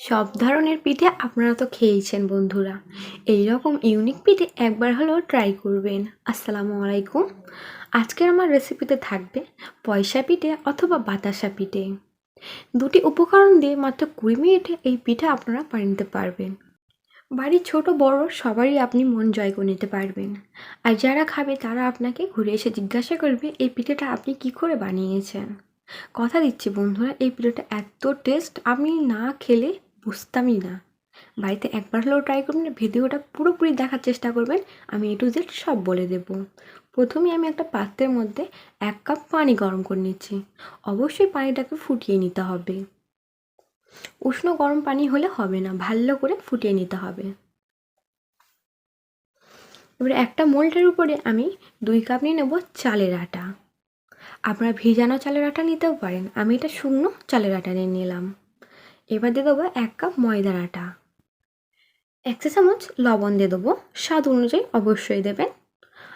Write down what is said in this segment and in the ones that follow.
সব ধরনের পিঠে আপনারা তো খেয়েইছেন বন্ধুরা। এই রকম ইউনিক পিঠে একবার হলেও ট্রাই করবেন। আসসালামু আলাইকুম। আজকের আমার রেসিপিতে থাকবে পয়সা পিঠে অথবা বাতাসা পিঠে। দুটি উপকরণ দিয়ে মাত্র কুড়ি মিনিটে এই পিঠে আপনারা বানিয়ে নিতে পারবেন। বাড়ির ছোট, বড় সবারই আপনি মন জয় করে নিতে পারবেন। আর যারা খাবে তারা আপনাকে ঘুরে এসে জিজ্ঞাসা করবে, এই পিঠেটা আপনি কি করে বানিয়েছেন? কথা দিচ্ছি বন্ধুরা, এই পিঠেটা এত টেস্ট আপনি না খেলে বুঝতামই না। বাড়িতে একবার হলেও ট্রাই করবেন ভিডিওটা পুরোপুরি দেখার চেষ্টা করবেন, আমি এ টু জেড সব বলে দেব। প্রথমে আমি একটা পাত্রের মধ্যে এক কাপ পানি গরম করে নিচ্ছি। অবশ্যই পানিটাকে ফুটিয়ে নিতে হবে। উষ্ণ গরম পানি হলে হবে না, ভালো করে ফুটিয়ে নিতে হবে। এবারে একটা মোল্ডের উপরে আমি দুই কাপ নিয়ে নেব চালের আটা। আপনারা ভিজানো চালের আটা নিতেও পারেন, আমি এটা শুকনো চালের আটা নিয়ে নিলাম। এবার দিয়ে দেবো এক কাপ ময়দার আটা। এক চা চামচ লবণ দিয়ে দেবো, স্বাদ অনুযায়ী অবশ্যই দেবেন।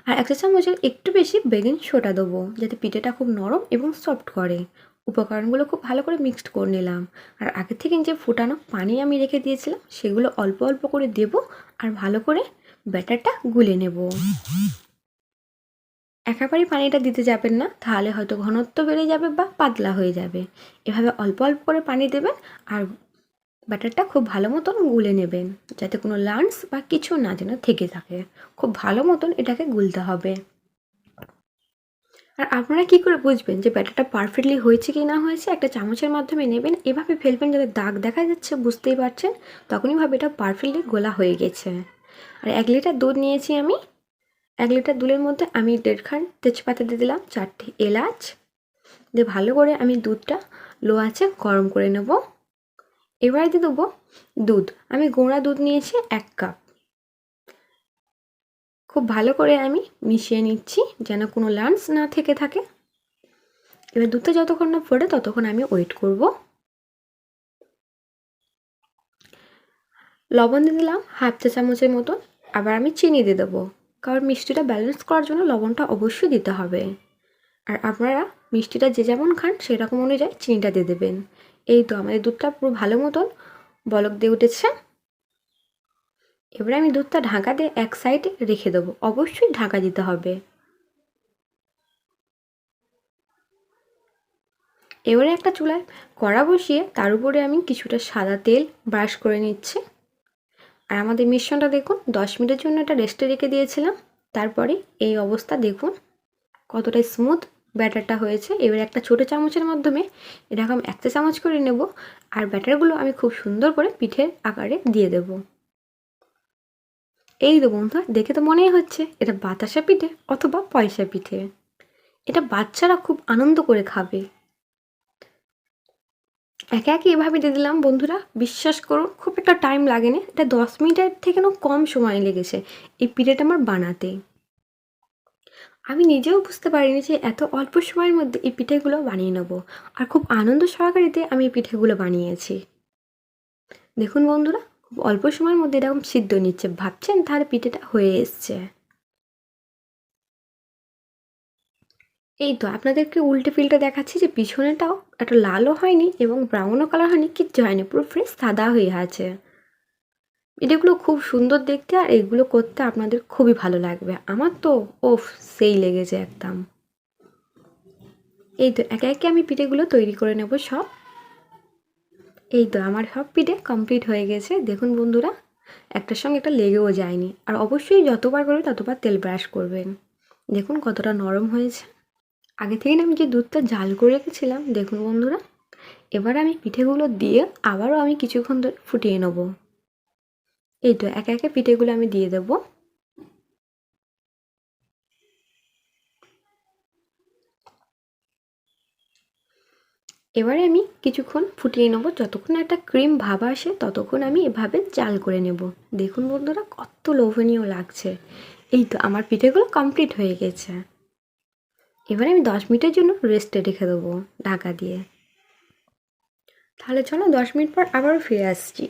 আর এক চা চামচের একটু বেশি বেকিং সোডা দেবো, যাতে পিঠেটা খুব নরম এবং সফট করে। উপকরণগুলো খুব ভালো করে মিক্সড করে নিলাম। আর আগে থেকে যে ফুটানো পানি আমি রেখে দিয়েছিলাম, সেগুলো অল্প অল্প করে দেব আর ভালো করে ব্যাটারটা গুলে নেব। একেবারেই পানিটা দিতে যাবেন না, তাহলে হয়তো ঘনত্ব বেড়ে যাবে বা পাতলা হয়ে যাবে। এভাবে অল্প অল্প করে পানি দেবেন আর ব্যাটারটা খুব ভালো মতন গুলে নেবেন, যাতে কোনো লান্স বা কিছু না যেন থেকে থাকে। খুব ভালো মতন এটাকে গুলতে হবে। আর আপনারা কী করে বুঝবেন যে ব্যাটারটা পারফেক্টলি হয়েছে কি না হয়েছে? একটা চামচের মাধ্যমে নেবেন, এভাবে ফেলবেন যাতে দাগ দেখা যাচ্ছে, বুঝতেই পারছেন? তখনই ভাবে এটা পারফেক্টলি গোলা হয়ে গেছে। আর এক লিটার দুধ নিয়েছি আমি। এক লিটার দুধের মধ্যে আমি দেড়খান তেজপাতা দিয়ে দিলাম, চারটে এলাচ। দিয়ে ভালো করে আমি দুধটা লো আছে গরম করে নেব। এবারে দিয়ে দেবো দুধ। আমি গোড়া দুধ নিয়েছি এক কাপ। খুব ভালো করে আমি মিশিয়ে নিচ্ছি যেন কোনো লান্স না থেকে থাকে। এবার দুধটা যতক্ষণ না ফোটে ততক্ষণ আমি ওয়েট করব। লবণ দিয়ে দিলাম হাফ চা চামচের মতন। আবার আমি চিনি দিয়ে দেবো। কারণ মিষ্টিটা ব্যালেন্স করার জন্য লবণটা অবশ্যই দিতে হবে। আর আপনারা মিষ্টিটা যে যেমন খান সেরকম অনুযায়ী চিনিটা দিয়ে দেবেন। এই তো আমাদের দুধটা পুরো ভালো মতন বলক দিয়ে উঠেছে। এবারে আমি দুধটা ঢাকা দিয়ে এক সাইডে রেখে দেবো। অবশ্যই ঢাকা দিতে হবে। এবারে একটা চুলায় কড়া বসিয়ে তার উপরে আমি কিছুটা সাদা তেল ব্রাশ করে নিচ্ছি। আর আমাদের মিশ্রণটা দেখুন, দশ মিনিটের জন্য এটা রেস্টে রেখে দিয়েছিলাম। তারপরে এই অবস্থা দেখুন কতটা স্মুথ ব্যাটারটা হয়েছে। এবার একটা ছোটো চামচের মাধ্যমে এরকম একটা চামচ করে নেব আর ব্যাটারগুলো আমি খুব সুন্দর করে পিঠের আকারে দিয়ে দেব। এই তো বন্ধুরা, দেখে তো মনেই হচ্ছে এটা বাতাসা পিঠে অথবা পয়সা পিঠে। এটা বাচ্চারা খুব আনন্দ করে খাবে। একে একে এভাবে দিয়ে দিলাম। বন্ধুরা, বিশ্বাস করুন খুব একটা টাইম লাগেনি। এটা দশ মিনিটের থেকে না কম সময় লেগেছে এই পিঠেটা আমার বানাতে। আমি নিজেও বুঝতে পারিনি যে এত অল্প সময়ের মধ্যে এই পিঠেগুলো বানিয়ে নেব। আর খুব আনন্দ সহকারিতে আমি এই পিঠেগুলো বানিয়েছি। দেখুন বন্ধুরা খুব অল্প সময়ের মধ্যে এরকম সিদ্ধ নিচ্ছে। ভাবছেন তাহলে পিঠেটা হয়ে এসছে। এই তো আপনাদেরকে উল্টে ফিল্টে দেখাচ্ছি যে পিছনেটাও একটা লালও হয়নি এবং ব্রাউনও কালার হয়নি, কিচ্ছু হয়নি, পুরো ফ্রেশ সাদা হয়ে আছে। এগুলো খুব সুন্দর দেখতে আর এগুলো করতে আপনাদের খুবই ভালো লাগবে। আমার তো ওফ, সেই লেগেছে একদম। এই তো একে একে আমি পিঠেগুলো তৈরি করে নেব সব। এই তো আমার সব পিঠে কমপ্লিট হয়ে গেছে। দেখুন বন্ধুরা, একটার সঙ্গে একটা লেগেও যায়নি। আর অবশ্যই যতবার করবে ততবার তেল ব্রাশ করবেন। দেখুন কতটা নরম হয়েছে। আগে থেকে আমি যে দুধটা জাল করে রেখেছিলাম, দেখুন বন্ধুরা, এবার আমি পিঠেগুলো দিয়ে আবারও আমি কিছুক্ষণ ধরে ফুটিয়ে নেব। এই তো, একে একে পিঠেগুলো আমি দিয়ে দেব। এবারে আমি কিছুক্ষণ ফুটিয়ে নেব, যতক্ষণ একটা ক্রিম ভাব আসে, ততক্ষণ আমি এভাবে জাল করে নেব। দেখুন বন্ধুরা, কত লোভনীয় লাগছে। এই তো, আমার পিঠেগুলো কমপ্লিট হয়ে গেছে। এবারে আমি দশ মিনিটের জন্য রেস্টে রেখে দেবো ঢাকা দিয়ে। তাহলে চলো দশ মিনিট পর আবারও ফিরে আসছি।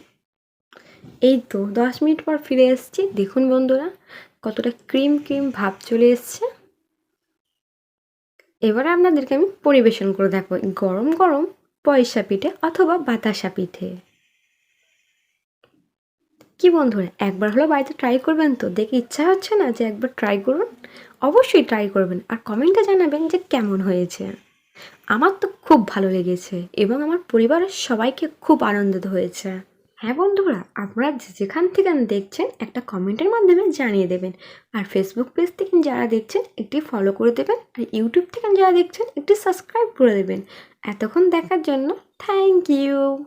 এই তো দশ মিনিট পর ফিরে এসেছি দেখুন বন্ধুরা, কতটা ক্রিম ক্রিম ভাব চলে এসছে। এবারে আপনাদেরকে আমি পরিবেশন করে দেখো গরম গরম পয়সা পিঠে অথবা বাতাসা পিঠে। কি বন্ধুরা একবার হলো বাড়িতে ট্রাই করবেন তো? দেখে ইচ্ছা হচ্ছে না যে একবার ট্রাই করুন? অবশ্যই ট্রাই করবেন। আর কমেন্টে জানাবেন যে কেমন হয়েছে। আমার তো খুব ভালো লেগেছে এবং আমার পরিবারের সবাইকে খুব আনন্দিত হয়েছে। হ্যাঁ বন্ধুরা, আপনারা যেখান থেকে দেখছেন, একটা কমেন্টের মাধ্যমে জানিয়ে দেবেন। আর ফেসবুক পেজ থেকে যারা দেখছেন, একটি ফলো করে দেবেন। আর ইউটিউব থেকে যারা দেখছেন, একটি সাবস্ক্রাইব করে দেবেন। এতক্ষণ দেখার জন্য থ্যাংক ইউ